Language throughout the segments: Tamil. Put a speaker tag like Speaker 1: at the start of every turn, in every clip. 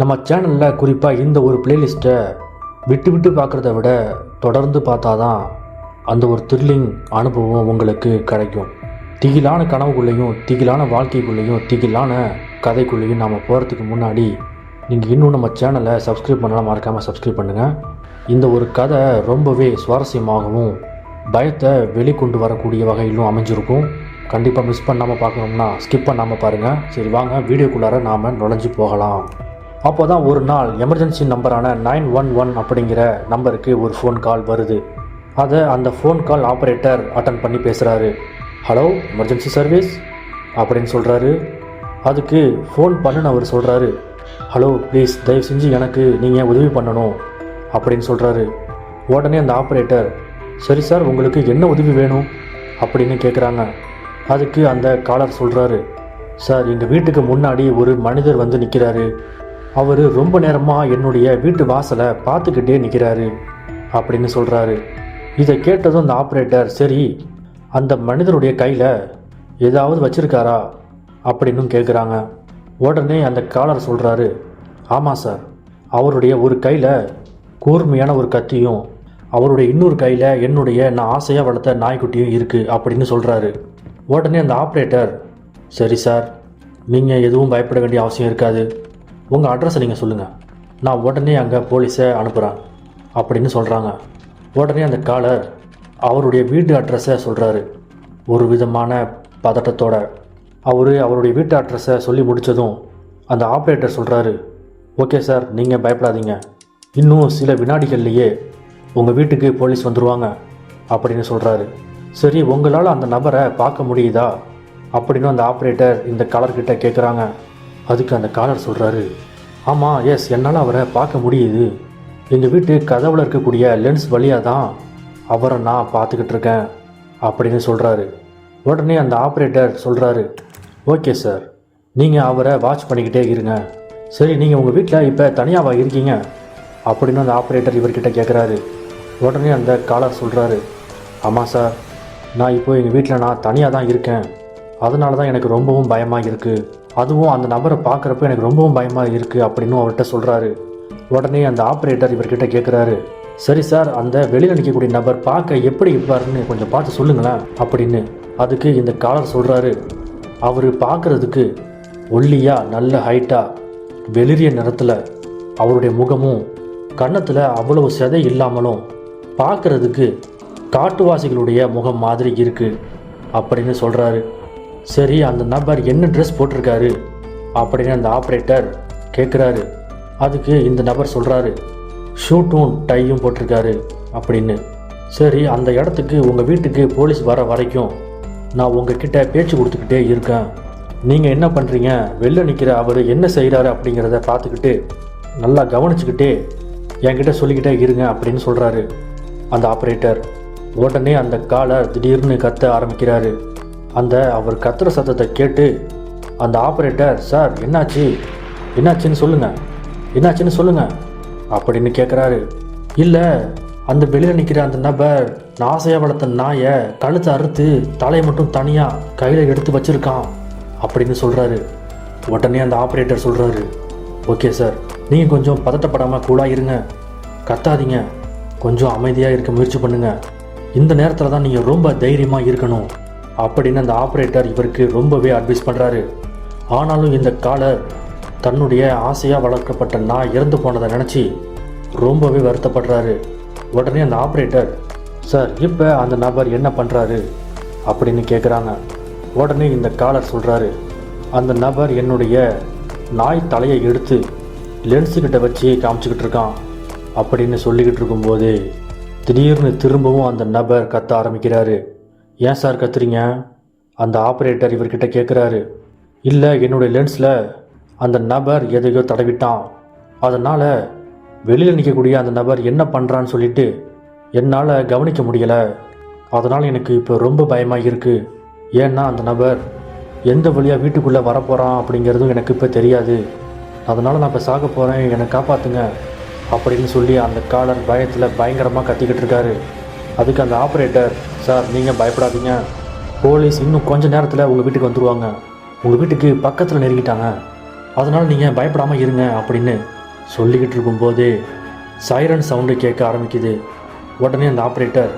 Speaker 1: நம்ம சேனலில் குறிப்பாக இந்த ஒரு பிளேலிஸ்ட்டை விட்டு விட்டு பார்க்குறத விட தொடர்ந்து பார்த்தா தான் அந்த ஒரு த்ரில்லிங் அனுபவம் உங்களுக்கு கிடைக்கும். திகிலான கனவுக்குள்ளேயும் திகிலான வாழ்க்கைக்குள்ளேயும் திகிலான கதைக்குள்ளேயும் நாம் போகிறதுக்கு முன்னாடி நீங்கள் இன்னும் நம்ம சேனலை சப்ஸ்கிரைப் பண்ணலாம் மறக்காமல் சப்ஸ்கிரைப் பண்ணுங்கள் இந்த ஒரு கதை ரொம்பவே சுவாரஸ்யமாகவும் பயத்தை வெளிக்கொண்டு வரக்கூடிய வகையிலும் அமைஞ்சிருக்கும். கண்டிப்பாக மிஸ் பண்ணாமல் பார்க்கணும்னா ஸ்கிப் பண்ணாமல் பாருங்கள் சரி வாங்க வீடியோக்குள்ளார நாம் நுழைஞ்சு போகலாம். அப்போ தான் ஒரு நாள் எமர்ஜென்சி நம்பரான நைன் ஒன் ஒன் அப்படிங்கிற நம்பருக்கு ஒரு ஃபோன் கால் வருது. அதை அந்த ஃபோன் கால் ஆப்ரேட்டர் அட்டன் பண்ணி பேசுகிறாரு ஹலோ எமர்ஜென்சி சர்வீஸ் அப்படின்னு சொல்கிறாரு அதுக்கு ஃபோன் பண்ணுன்னு அவர் சொல்கிறாரு ஹலோ ப்ளீஸ் தயவு செஞ்சு எனக்கு நீங்கள் உதவி பண்ணணும் அப்படின்னு சொல்கிறாரு உடனே அந்த ஆப்ரேட்டர் சரி சார் உங்களுக்கு என்ன உதவி வேணும்? அப்படின்னு கேட்குறாங்க அதுக்கு அந்த காலர் சொல்கிறாரு சார் எங்கள் வீட்டுக்கு முன்னாடி ஒரு மனிதர் வந்து நிற்கிறாரு அவர் ரொம்ப நேரமாக என்னுடைய வீட்டு வாசலை பார்த்துக்கிட்டே நிற்கிறாரு அப்படின்னு சொல்கிறாரு இதை கேட்டதும் அந்த ஆப்ரேட்டர் சரி அந்த மனிதருடைய கையில் ஏதாவது வச்சுருக்காரா? அப்படின்னு கேட்குறாங்க உடனே அந்த காலர் சொல்கிறாரு ஆமாம் சார் அவருடைய ஒரு கையில் கூர்மையான ஒரு கத்தியும் அவருடைய இன்னொரு கையில் என்னுடைய நான் ஆசையாக வளர்த்த நாய்க்குட்டியும் இருக்குது அப்படின்னு சொல்கிறாரு உடனே அந்த ஆப்ரேட்டர் சரி சார் நீங்கள் எதுவும் பயப்பட வேண்டிய அவசியம் இருக்காது. உங்கள் அட்ரஸை நீங்கள் சொல்லுங்கள் நான் உடனே அங்கே போலீஸை அனுப்புகிறேன் அப்படின்னு சொல்கிறாங்க உடனே அந்த காலர் அவருடைய வீட்டு அட்ரஸை சொல்கிறாரு ஒரு விதமான பதட்டத்தோட. அவர் அவருடைய வீட்டு அட்ரஸை சொல்லி முடித்ததும் அந்த ஆப்ரேட்டர் சொல்கிறாரு ஓகே சார் நீங்கள் பயப்படாதீங்க. இன்னும் சில வினாடிகள்லையே உங்கள் வீட்டுக்கு போலீஸ் வந்துடுவாங்க அப்படின்னு சொல்கிறாரு சரி உங்களால் அந்த நபரை பார்க்க முடியுதா? அப்படின்னு அந்த ஆப்ரேட்டர் இந்த காலர்கிட்ட கேட்குறாங்க அதுக்கு அந்த காலர் சொல்கிறாரு ஆமாம் எஸ் என்னால் அவரை பார்க்க முடியுது. எங்கள் வீட்டு கதவுல இருக்கக்கூடிய லென்ஸ் வழியாக தான் அவரை நான் பார்த்துக்கிட்டு இருக்கேன் அப்படின்னு சொல்கிறாரு உடனே அந்த ஆப்ரேட்டர் சொல்கிறாரு ஓகே சார் நீங்கள் அவரை வாட்ச் பண்ணிக்கிட்டே இருங்க. சரி நீங்கள் உங்கள் வீட்டில் இப்போ தனியாவா இருக்கீங்க? அப்படின்னு அந்த ஆப்ரேட்டர் இவர்கிட்ட கேட்குறாரு உடனே அந்த காலர் சொல்கிறாரு ஆமாம் சார் நான் இப்போ எங்கள் வீட்டில் நான் தனியாக தான் இருக்கேன். அதனால தான் எனக்கு ரொம்பவும் பயமாக இருக்குது அதுவும் அந்த நபரை பார்க்குறப்ப எனக்கு ரொம்பவும் பயமாக இருக்குது அப்படின்னு அவர்கிட்ட சொல்கிறாரு உடனே அந்த ஆப்ரேட்டர் இவர்கிட்ட கேட்குறாரு சரி சார் அந்த வெளியில் நிற்கக்கூடிய நபர் பார்க்க எப்படி இருப்பாருன்னு கொஞ்சம் பார்த்து சொல்லுங்களேன் அப்படின்னு. அதுக்கு இந்த காலர் சொல்கிறாரு அவர் பார்க்குறதுக்கு ஒல்லியாக நல்ல ஹைட்டாக வெளிரிய நிறத்தில் அவருடைய முகமும் கன்னத்தில் அவ்வளவு செதை இல்லாமலும் பார்க்குறதுக்கு காட்டுவாசிகளுடைய முகம் மாதிரி இருக்குது அப்படின்னு சொல்கிறாரு சரி அந்த நபர் என்ன ட்ரெஸ் போட்டிருக்காரு? அப்படின்னு அந்த ஆப்ரேட்டர் கேட்குறாரு அதுக்கு இந்த நபர் சொல்கிறாரு ஷூட்டும் டையும் போட்டிருக்காரு அப்படின்னு. சரி அந்த இடத்துக்கு உங்கள் வீட்டுக்கு போலீஸ் வர வரைக்கும் நான் உங்ககிட்ட பேச்சு கொடுத்துக்கிட்டே இருக்கேன். நீங்கள் என்ன பண்ணுறீங்க வெளில நிற்கிற அவர் என்ன செய்கிறாரு அப்படிங்கிறத பார்த்துக்கிட்டு நல்லா கவனிச்சுக்கிட்டே என்கிட்ட சொல்லிக்கிட்டே இருங்க அப்படின்னு சொல்கிறாரு அந்த ஆப்ரேட்டர் உடனே அந்த காலை திடீர்னு கத்த ஆரம்பிக்கிறாரு. அந்த அவர் கத்துற சத்தத்தை கேட்டு அந்த ஆப்ரேட்டர் சார் என்னாச்சு? என்னாச்சுன்னு சொல்லுங்கள் என்னாச்சுன்னு சொல்லுங்கள் அப்படின்னு கேட்குறாரு இல்லை அந்த வெளியில் நிற்கிற அந்த நபர் நான் ஆசையாக வளர்த்த நாயை கழுத்தை அறுத்து தலையை மட்டும் தனியாக கையில் எடுத்து வச்சிருக்கான் அப்படின்னு சொல்கிறாரு உடனே அந்த ஆப்ரேட்டர் சொல்கிறாரு ஓகே சார். நீங்கள் கொஞ்சம் பதட்டப்படாமல் கூலாக இருங்க. கத்தாதீங்க. கொஞ்சம் அமைதியாக இருக்க முயற்சி பண்ணுங்கள் இந்த நேரத்தில் தான் நீங்கள் ரொம்ப தைரியமாக இருக்கணும். அப்படின்னு அந்த ஆப்ரேட்டர் இவருக்கு ரொம்பவே அட்வைஸ் பண்ணுறாரு ஆனாலும் இந்த காலர் தன்னுடைய ஆசையாக வளர்க்கப்பட்ட நாய் இறந்து போனதை நினச்சி ரொம்பவே வருத்தப்படுறாரு. உடனே அந்த ஆப்ரேட்டர் சார் இப்போ அந்த நபர் என்ன பண்ணுறாரு அப்படின்னு கேட்குறாங்க உடனே இந்த காலர் சொல்கிறாரு அந்த நபர் என்னுடைய நாய் தலையை எடுத்து லென்ஸுக்கிட்ட வச்சு காமிச்சிக்கிட்டு இருக்கான் அப்படின்னு சொல்லிக்கிட்டு இருக்கும்போது திடீர்னு திரும்பவும் அந்த நபர் கத்த ஆரம்பிக்கிறாரு. ஏன் சார் கத்துறீங்க? அந்த ஆப்ரேட்டர் இவர்கிட்ட கேட்குறாரு இல்லை என்னுடைய லென்ஸில் அந்த நபர் எதையோ தடவிட்டான். அதனால் வெளியில் நிற்கக்கூடிய அந்த நபர் என்ன பண்ணுறான்னு சொல்லிட்டு என்னால் கவனிக்க முடியலை. அதனால் எனக்கு இப்போ ரொம்ப பயமாக இருக்குது ஏன்னா அந்த நபர் எந்த வழியாக வீட்டுக்குள்ளே வரப்போகிறான் அப்படிங்கிறதும் எனக்கு இப்போ தெரியாது. அதனால் நான் இப்போ சாக போகிறேன் என்னை காப்பாற்றுங்க அப்படின்னு சொல்லி அந்த காலர் பயத்தில் பயங்கரமாக கத்திக்கிட்டு இருக்காரு. அதுக்கு அந்த ஆப்ரேட்டர் சார் நீங்கள் பயப்படாதீங்க. போலீஸ் இன்னும் கொஞ்ச நேரத்தில் உங்கள் வீட்டுக்கு வந்துடுவாங்க உங்கள் வீட்டுக்கு பக்கத்தில் நெருங்கிட்டாங்க. அதனால் நீங்கள் பயப்படாமல் இருங்க அப்படின்னு சொல்லிக்கிட்டு இருக்கும்போதே சைரன் சவுண்டு கேட்க ஆரம்பிக்குது. உடனே அந்த ஆப்ரேட்டர்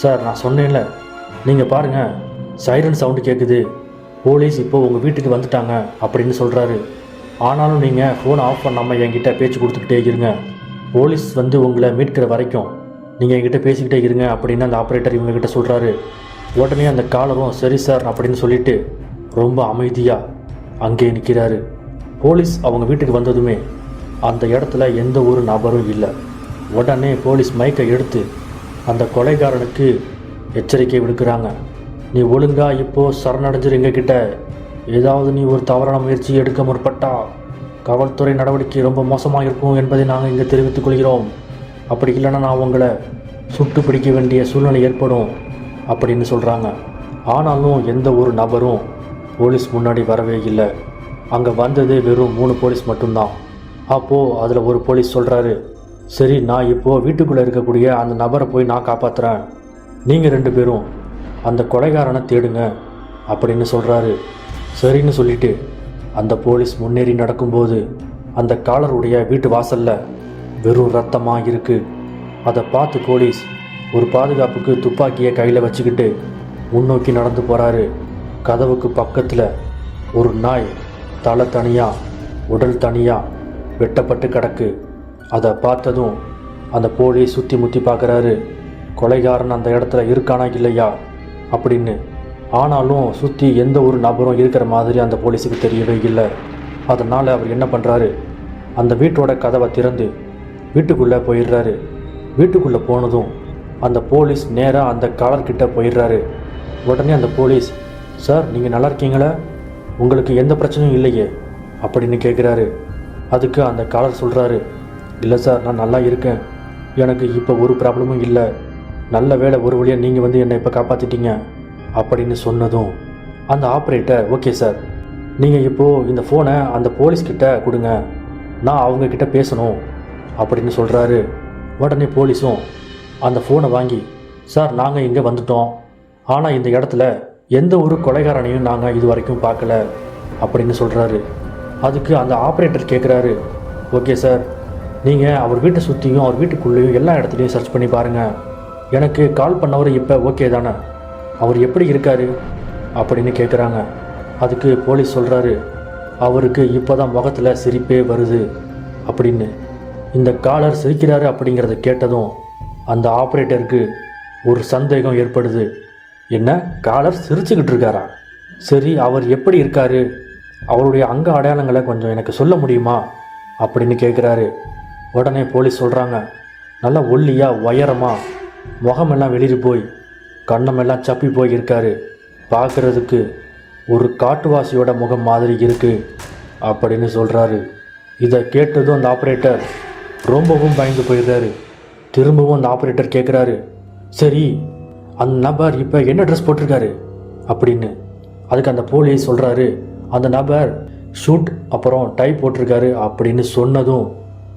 Speaker 1: சார் நான் சொன்னேன்ல நீங்கள் பாருங்கள் சைரன் சவுண்டு கேட்குது போலீஸ் இப்போ உங்கள் வீட்டுக்கு வந்துட்டாங்க அப்படின்னு சொல்கிறாரு ஆனாலும் நீங்கள் ஃபோன் ஆஃப் பண்ணாமல் என்கிட்ட பேச்சு கொடுத்துக்கிட்டே இருங்க. போலீஸ் வந்து உங்களை மீட்கிற வரைக்கும் நீங்கள் என்கிட்ட பேசிக்கிட்டே இருங்க அப்படின்னு அந்த ஆப்ரேட்டர் இவங்ககிட்ட சொல்கிறாரு உடனே அந்த காலரும் சரி சார் அப்படின்னு சொல்லிட்டு ரொம்ப அமைதியாக அங்கே நிற்கிறாரு போலீஸ் அவங்க வீட்டுக்கு வந்ததுமே அந்த இடத்துல எந்த ஒரு நபரும் இல்லை. உடனே போலீஸ் மைக்கை எடுத்து அந்த கொலைகாரனுக்கு எச்சரிக்கை விடுக்கிறாங்க. நீ ஒழுங்காக இப்போது சரணடைஞ்சிரு எங்ககிட்ட. ஏதாவது நீ ஒரு தவறான முயற்சி எடுக்க முற்பட்டால் காவல்துறை நடவடிக்கை ரொம்ப மோசமாக இருக்கும் என்பதை நாங்கள் இங்கே தெரிவித்துக் கொள்கிறோம். அப்படி இல்லைன்னா நான் உங்களை சுட்டு பிடிக்க வேண்டிய சூழ்நிலை ஏற்படும் அப்படின்னு சொல்கிறாங்க ஆனாலும் எந்த ஒரு நபரும் போலீஸ் முன்னாடி வரவே இல்லை. அங்கே வந்தது வெறும் மூணு போலீஸ் மட்டும்தான். அப்போது அதில் ஒரு போலீஸ் சொல்கிறாரு சரி நான் இப்போது வீட்டுக்குள்ளே இருக்கக்கூடிய அந்த நபரை போய் நான் காப்பாற்றுறேன் நீங்கள் ரெண்டு பேரும் அந்த கொலைகாரனை தேடுங்க அப்படின்னு சொல்கிறாரு சரின்னு சொல்லிட்டு அந்த போலீஸ் முன்னேறி நடக்கும்போது அந்த காலருடைய வீட்டு வாசலில் வெறும் ரத்தமாக இருக்கு அதை பார்த்து போலீஸ் ஒரு பாதுகாப்புக்கு துப்பாக்கியை கையில் வச்சுக்கிட்டு முன்னோக்கி நடந்து போகிறாரு கதவுக்கு பக்கத்தில் ஒரு நாய் தலை தனியாக உடல் தனியாக வெட்டப்பட்டு கிடக்கு. அதை பார்த்ததும் அந்த போலீஸ் சுற்றி முற்றி பார்க்குறாரு. கொலைகாரன் அந்த இடத்துல இருக்கானா இல்லையா அப்படின்னு. ஆனாலும் சுற்றி எந்த ஒரு நபரும் இருக்கிற மாதிரி அந்த போலீஸுக்கு தெரியவே இல்லை. அதனால் அவர் என்ன பண்ணுறாரு அந்த வீட்டோட கதவை திறந்து வீட்டுக்குள்ளே போயிடுறாரு. வீட்டுக்குள்ளே போனதும் அந்த போலீஸ் நேராக அந்த காலர்கிட்ட போயிடுறாரு. உடனே அந்த போலீஸ் சார் நீங்கள் நல்லா இருக்கீங்களா? உங்களுக்கு எந்த பிரச்சனையும் இல்லையே? அப்படின்னு கேட்குறாரு அதுக்கு அந்த காலர் சொல்கிறாரு இல்லை சார் நான் நல்லா இருக்கேன். எனக்கு இப்போ ஒரு ப்ராப்ளமும் இல்லை. நல்ல வேலை ஒரு வழியாக நீங்கள் வந்து என்னை இப்போ காப்பாற்றிட்டீங்க அப்படின்னு சொன்னதும் அந்த ஆப்ரேட்டர் ஓகே சார் நீங்கள் இப்போது இந்த ஃபோனை அந்த போலீஸ்கிட்ட கொடுங்க. நான் அவங்கக்கிட்ட பேசணும். அப்படின்னு சொல்கிறாரு உடனே போலீஸும் அந்த ஃபோனை வாங்கி சார் நாங்கள் இங்கே வந்துட்டோம். ஆனால் இந்த இடத்துல எந்த ஒரு கொலைகாரனையும் நாங்கள் இது வரைக்கும் பார்க்கல அப்படின்னு சொல்கிறாரு அதுக்கு அந்த ஆப்ரேட்டர் கேட்குறாரு ஓகே சார் நீங்கள் அவர் வீட்டை சுற்றியும் அவர் வீட்டுக்குள்ளேயும் எல்லா இடத்துலையும் சர்ச் பண்ணி பாருங்கள் எனக்கு கால் பண்ணவர் இப்போ ஓகே தானே? அவர் எப்படி இருக்கார்? அப்படின்னு கேட்குறாங்க அதுக்கு போலீஸ் சொல்கிறாரு அவருக்கு இப்போ தான் முகத்தில் சிரிப்பே வருது அப்படின்னு இந்த காலர் சிரிக்கிறாரு அப்படிங்கிறத கேட்டதும் அந்த ஆப்ரேட்டருக்கு ஒரு சந்தேகம் ஏற்படுது. என்ன? காலர் சிரிச்சுக்கிட்டு இருக்காரா? சரி அவர் எப்படி இருக்காரு? அவருடைய அங்க அடையாளங்களை கொஞ்சம் எனக்கு சொல்ல முடியுமா? அப்படின்னு கேட்குறாரு உடனே போலீஸ் சொல்கிறாங்க நல்லா ஒல்லியாக உயரமாக முகமெல்லாம் வெளியே போய் கண்ணமெல்லாம் சப்பி போய் இருக்காரு பார்க்குறதுக்கு ஒரு காட்டுவாசியோட முகம் மாதிரி இருக்குது அப்படின்னு சொல்கிறாரு இதை கேட்டதும் அந்த ஆப்ரேட்டர் ரொம்பவும் பயந்து போயிடுறாரு. திரும்பவும் அந்த ஆப்ரேட்டர் கேட்குறாரு சரி அந்த நபர் இப்போ என்ன ட்ரெஸ் போட்டிருக்காரு? அப்படின்னு. அதுக்கு அந்த போலீஸ் சொல்கிறாரு அந்த நபர் ஷூட் அப்புறம் டை போட்டிருக்காரு அப்படின்னு சொன்னதும்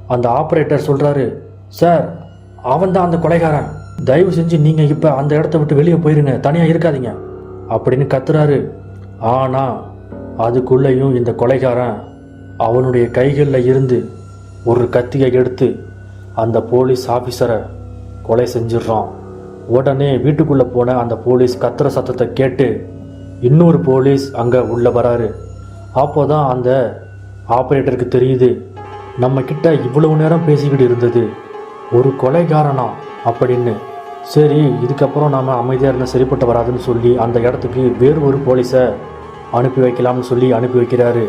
Speaker 1: அந்த ஆப்ரேட்டர் சொல்கிறாரு சார் அவன் தான் அந்த கொலைகாரன். தயவு செஞ்சு நீங்கள் இப்போ அந்த இடத்த விட்டு வெளியே போயிருங்க. தனியாக இருக்காதீங்க. அப்படின்னு கத்துறாரு. ஆனால் அதுக்குள்ளேயும் இந்த கொலைகாரன் அவனுடைய கைகளில் இருந்து ஒரு கத்தியை எடுத்து அந்த போலீஸ் ஆஃபீஸரை கொலை செஞ்சிடுறான். உடனே வீட்டுக்குள்ளே போன அந்த போலீஸ் கத்துற சத்தத்தை கேட்டு இன்னொரு போலீஸ் அங்கே உள்ளே வராரு. அப்போ தான் அந்த ஆப்ரேட்டருக்கு தெரியுது நம்ம கிட்ட இவ்வளவு நேரம் பேசிக்கிட்டு இருந்தது ஒரு கொலைகாரனா அப்படின்னு. சரி இதுக்கப்புறம் நாம் அமைதியாக இருந்தால் சரிப்பட்டு வராதுன்னு சொல்லி அந்த இடத்துக்கு வேறு ஒரு போலீஸை அனுப்பி வைக்கலாம்னு சொல்லி அனுப்பி வைக்கிறாரு.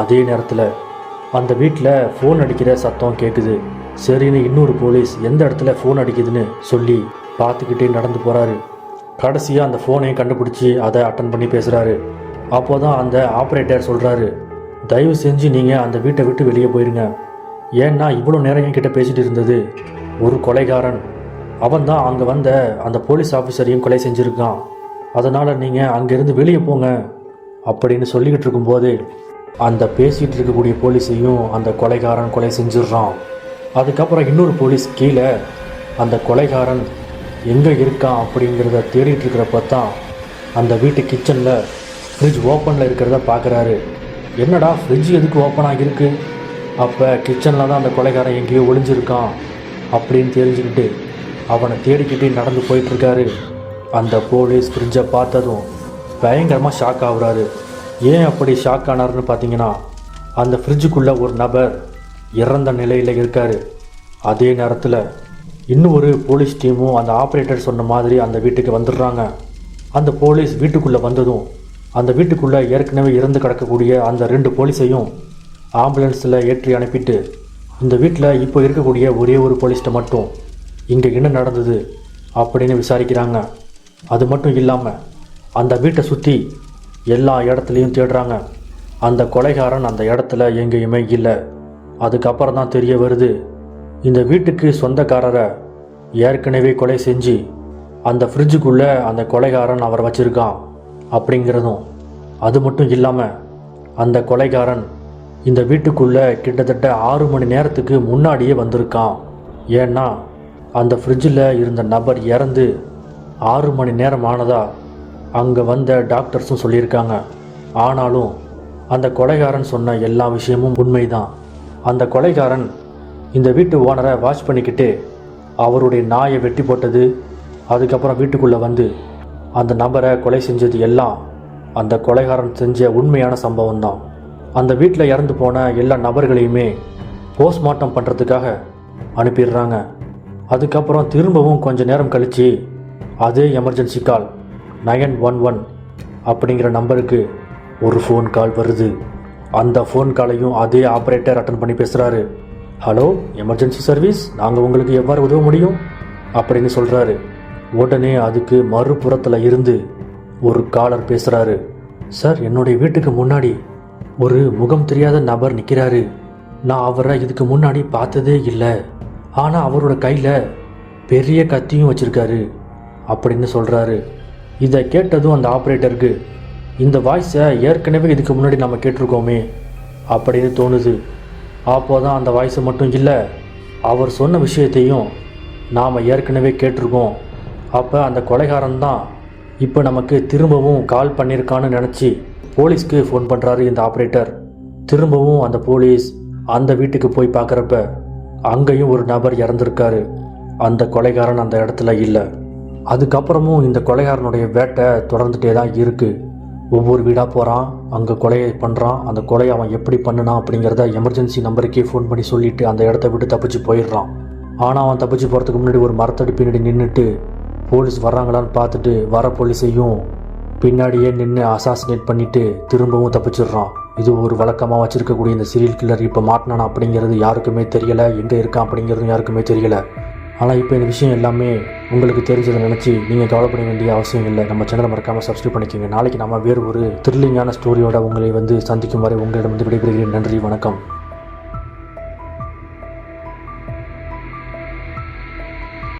Speaker 1: அதே நேரத்தில் அந்த வீட்டில் ஃபோன் அடிக்கிற சத்தம் கேட்குது சரின்னு இன்னொரு போலீஸ் எந்த இடத்துல ஃபோன் அடிக்குதுன்னு சொல்லி பார்த்துக்கிட்டே நடந்து போகிறாரு கடைசியாக அந்த ஃபோனையும் கண்டுபிடிச்சி அதை அட்டன் பண்ணி பேசுகிறாரு அப்போ தான் அந்த ஆப்ரேட்டர் சொல்கிறாரு தயவு செஞ்சு நீங்கள் அந்த வீட்டை விட்டு வெளியே போயிருங்க. ஏன்னா இவ்வளோ நேரம் என்கிட்ட பேசிட்டு இருந்தது. ஒரு கொலைகாரன். அவன் தான் அங்கே வந்த அந்த போலீஸ் ஆஃபீஸரையும் கொலை செஞ்சுருக்கான். அதனால் நீங்கள் அங்கேருந்து வெளியே போங்க. அப்படின்னு சொல்லிக்கிட்டு இருக்கும்போது அந்த பேசிகிட்டு இருக்கக்கூடிய போலீஸையும் அந்த கொலைகாரன் கொலை செஞ்சிடுறான். அதுக்கப்புறம் இன்னொரு போலீஸ் கீழே அந்த கொலைகாரன் எங்கே இருக்கான் அப்படிங்கிறத தேடிட்டு இருக்கிறப்ப தான் அந்த வீட்டு கிச்சனில் ஃப்ரிட்ஜ் ஓப்பனில் இருக்கிறத பார்க்குறாரு என்னடா ஃப்ரிட்ஜ் எதுக்கு ஓப்பன் ஆகியிருக்கு? அப்போ கிச்சனில் தான் அந்த கொலைகாரன் எங்கேயோ ஒளிஞ்சிருக்கான் அப்படின்னு தெரிஞ்சுக்கிட்டு அவனை தேடிக்கிட்டு நடந்து போயிட்டுருக்காரு அந்த போலீஸ் ஃப்ரிட்ஜை பார்த்ததும் பயங்கரமாக ஷாக் ஆகுறாரு. ஏன் அப்படி ஷாக் ஆனார்னு பார்த்தீங்கன்னா அந்த ஃப்ரிட்ஜுக்குள்ளே ஒரு நபர் இறந்த நிலையில் இருக்கார். அதே நேரத்தில் இன்னும் ஒரு போலீஸ் டீமும் அந்த ஆப்ரேட்டர் சொன்ன மாதிரி அந்த வீட்டுக்கு வந்துடுறாங்க. அந்த போலீஸ் வீட்டுக்குள்ளே வந்ததும் அந்த வீட்டுக்குள்ளே ஏற்கனவே இறந்து கிடக்கக்கூடிய அந்த ரெண்டு போலீஸையும் ஆம்புலன்ஸில் ஏற்றி அனுப்பிட்டு இந்த வீட்டில் இப்போ இருக்கக்கூடிய ஒரே ஒரு போலீஸ்கிட்ட மட்டும் இங்கே என்ன நடந்தது அப்படின்னு விசாரிக்கிறாங்க. அது மட்டும் இல்லாமல் அந்த வீட்டை சுற்றி எல்லா இடத்துலையும் தேடுறாங்க. அந்த கொலைகாரன் அந்த இடத்துல எங்கேயுமே இல்லை. அதுக்கப்புறம் தான் தெரிய வருது இந்த வீட்டுக்கு சொந்தக்காரரை ஏற்கனவே கொலை செஞ்சு அந்த ஃப்ரிட்ஜுக்குள்ளே அந்த கொலைகாரன் அவர் வச்சுருக்கான் அப்படிங்கிறதும் அது மட்டும் இல்லாமல் அந்த கொலைகாரன் இந்த வீட்டுக்குள்ளே கிட்டத்தட்ட ஆறு மணி நேரத்துக்கு முன்னாடியே வந்திருக்கான். ஏன்னா அந்த ஃப்ரிட்ஜில் இருந்த நபர் இறந்து ஆறு மணி நேரம் ஆனதா அங்கே வந்த டாக்டர்ஸும் சொல்லியிருக்காங்க. ஆனாலும் அந்த கொலைகாரன் சொன்ன எல்லா விஷயமும் உண்மைதான். அந்த கொலைகாரன் இந்த வீட்டு ஓனரை வாட்ச் பண்ணிக்கிட்டு அவருடைய நாயை வெட்டி போட்டது அதுக்கப்புறம் வீட்டுக்குள்ளே வந்து அந்த நபரை கொலை செஞ்சது எல்லாம் அந்த கொலைகாரன் செஞ்ச உண்மையான சம்பவம் தான் அந்த வீட்டில் இறந்து போன எல்லா நபர்களையுமே போஸ்ட்மார்ட்டம் பண்ணுறதுக்காக அனுப்பிடுறாங்க. அதுக்கப்புறம் திரும்பவும் கொஞ்ச நேரம் கழித்து அதே emergency call. Nine one one அப்படிங்கிற நம்பருக்கு ஒரு ஃபோன் கால் வருது. அந்த ஃபோன் காலையும் அதே ஆப்ரேட்டர் அட்டன் பண்ணி பேசுகிறாரு ஹலோ எமர்ஜென்சி சர்வீஸ் நாங்கள் உங்களுக்கு எவ்வாறு உதவ முடியும்? அப்படின்னு சொல்கிறாரு உடனே அதுக்கு மறுபுறத்தில் இருந்து ஒரு காலர் பேசுகிறாரு சார் என்னுடைய வீட்டுக்கு முன்னாடி ஒரு முகம் தெரியாத நபர் நிற்கிறாரு நான் அவரை இதுக்கு முன்னாடி பார்த்ததே இல்லை. ஆனால் அவரோட கையில் பெரிய கத்தியும் வச்சிருக்காரு. அப்படின்னு சொல்கிறாரு இதை கேட்டதும் அந்த ஆப்ரேட்டருக்கு இந்த வாய்ஸை ஏற்கனவே இதுக்கு முன்னாடி நம்ம கேட்டிருக்கோமே அப்படின்னு தோணுது. அப்போ தான் அந்த வாய்ஸை மட்டும் இல்லை அவர் சொன்ன விஷயத்தையும் நாம் ஏற்கனவே கேட்டிருக்கோம். அப்போ அந்த கொலைகாரன் தான் இப்போ நமக்கு திரும்பவும் கால் பண்ணியிருக்கான்னு நினச்சி போலீஸ்க்கு ஃபோன் பண்ணுறாரு இந்த ஆப்ரேட்டர் திரும்பவும் அந்த போலீஸ் அந்த வீட்டுக்கு போய் பார்க்குறப்ப அங்கேயும் ஒரு நபர் இறந்துருக்காரு. அந்த கொலைகாரன் அந்த இடத்துல இல்லை. அதுக்கப்புறமும் இந்த கொலைகாரனுடைய வேட்டை தொடர்ந்துட்டே தான் இருக்குது ஒவ்வொரு வீடாக போகிறான் அங்கே கொலையை பண்ணுறான் அந்த கொலையை அவன் எப்படி பண்ணினான் அப்படிங்கிறத எமர்ஜென்சி நம்பருக்கே ஃபோன் பண்ணி சொல்லிட்டு அந்த இடத்த விட்டு தப்பிச்சு போயிடுறான். ஆனால் அவன் தப்பிச்சு போகிறதுக்கு முன்னாடி ஒரு மரத்தடி பின்னாடி நின்றுட்டு போலீஸ் வர்றாங்களான்னு பார்த்துட்டு வர போலீஸையும் பின்னாடியே நின்று அசாசினேட் பண்ணிட்டு திரும்பவும் தப்பிச்சிடுறான். இது ஒரு வழக்கமாக வச்சுருக்கக்கூடிய இந்த சீரியல் கில்லர் இப்போ மாட்டினானா அப்படிங்கிறது யாருக்குமே தெரியலை எங்கே இருக்கான் அப்படிங்கிறதும் யாருக்குமே தெரியலை. ஆனால் இப்போ இந்த விஷயம் எல்லாமே உங்களுக்கு தெரிஞ்சதை நினச்சி நீங்கள் கவலைப்பட வேண்டிய அவசியம் இல்லை. நம்ம சேனலை மறக்காமல் சப்ஸ்கிரைப் பண்ணிக்கோங்க. நாளைக்கு நம்ம வேறு ஒரு த்ரில்லிங்கான ஸ்டோரியோட உங்களை வந்து சந்திக்கும் வரை உங்களிடம் வந்து விடைபெறுகிறேன். நன்றி வணக்கம்.